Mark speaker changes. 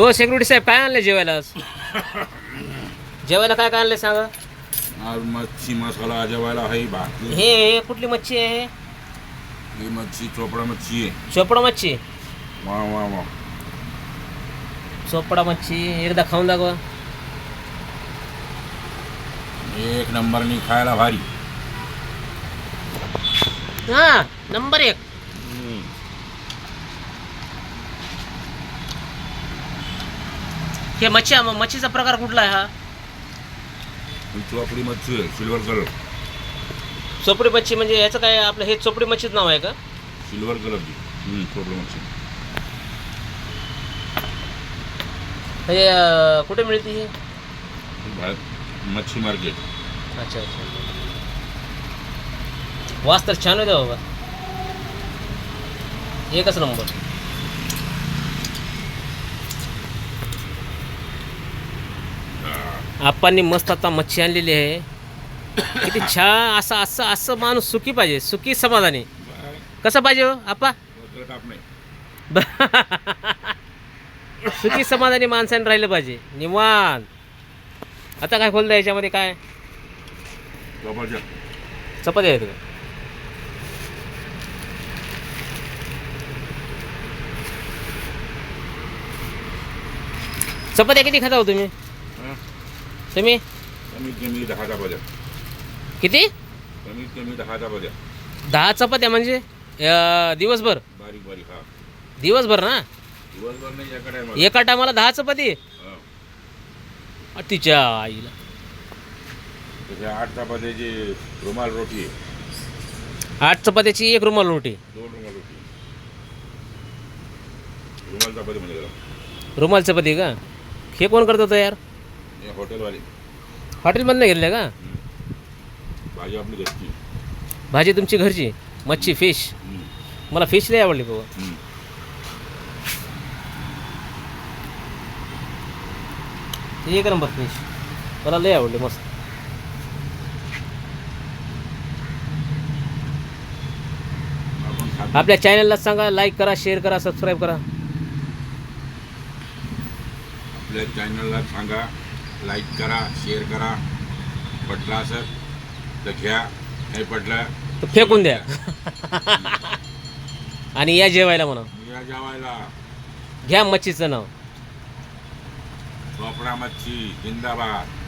Speaker 1: हो सेक्युरिटी साहेब काय आणलं जेवायला आज? जेवायला काय काय आणलं सांगा?
Speaker 2: आज मच्छी मसाला जेवायला आहे भाकरी.
Speaker 1: हे हे कुठली मच्छी आहे
Speaker 2: ही? मच्छी चोपडा मच्छी आहे.
Speaker 1: चोपडा मच्छी?
Speaker 2: वा वा वा.
Speaker 1: चोपडा मच्छी एकदा खाऊन दाखवा.
Speaker 2: एक नंबरनी खायला भारी.
Speaker 1: हा नंबर एक. हे मच्छी मच्छीचा प्रकार कुठला आहे हा?
Speaker 2: ही चोपडी मच्छी आहे सिल्वर कलर.
Speaker 1: चोपडी मच्छी म्हणजे याचं काय आपलं हे चोपडी मच्छीच नाव आहे का?
Speaker 2: सिल्वर कलरची हम्म, चोपडी मच्छी.
Speaker 1: हे अं, कुठे मिळते ही
Speaker 2: ही? बाहेर मच्छी मार्केट.
Speaker 1: अच्छा अच्छा. वास तर छान होता बाबा. एकच नंबर. आप्पांनी मस्त आता मच्छी आणलेली आहे. किती छान असं असं असं माणूस सुखी पाहिजे सुखी समाधानी. कसं पाहिजे हो आप्पा सुखी समाधानी माणसाने राहिलं पाहिजे निवान आता काय खोलतं याच्यामध्ये काय?
Speaker 2: चोपाच्या
Speaker 1: चपाती आहेत का चपात्या किती खाता हो तुम्ही? तुम्ही?
Speaker 2: कमीत कमी दहा चपात्या.
Speaker 1: किती?
Speaker 2: कमीत कमी दहा चपात्या.
Speaker 1: दहा चपात्या म्हणजे अं, दिवसभर?
Speaker 2: बारीक बारीक हा.
Speaker 1: दिवसभर ना?
Speaker 2: दिवसभर नाही एका टायमाला
Speaker 1: एका टायमाला दहा चपाती?
Speaker 2: हं.
Speaker 1: अ, तिच्या आईला.
Speaker 2: आठ चपात्याची रुमाल रोटी. आहे
Speaker 1: आठ चपात्याची एक रुमाल रोटी.
Speaker 2: दोन रुमाल रोटी. रुमाल चपाती म्हणजे
Speaker 1: रुमाल चपाती का? हे कोण करतो यार?
Speaker 2: हे हॉटेलवाले.
Speaker 1: हॉटेलमधनं घेतलं का?
Speaker 2: भाजी आपली घरची.
Speaker 1: भाजी तुमची घरची? मच्छी फिश. मला फिश लई आवडली बाबा. एक नंबर फिश मला लई आवडली मस्त. आपल्या चॅनलला सांगा लाईक करा शेअर करा सबस्क्राईब करा.
Speaker 2: आपल्या चॅनलला सांगा. लाईक करा शेअर करा. पटला असं तर घ्या. नाही पटलं
Speaker 1: तर फेकून द्या. आणि या जेवायला म्हणा.
Speaker 2: या जेवायला.
Speaker 1: घ्या मच्छीचं नाव.
Speaker 2: चोपडा मच्छी जिंदाबाद.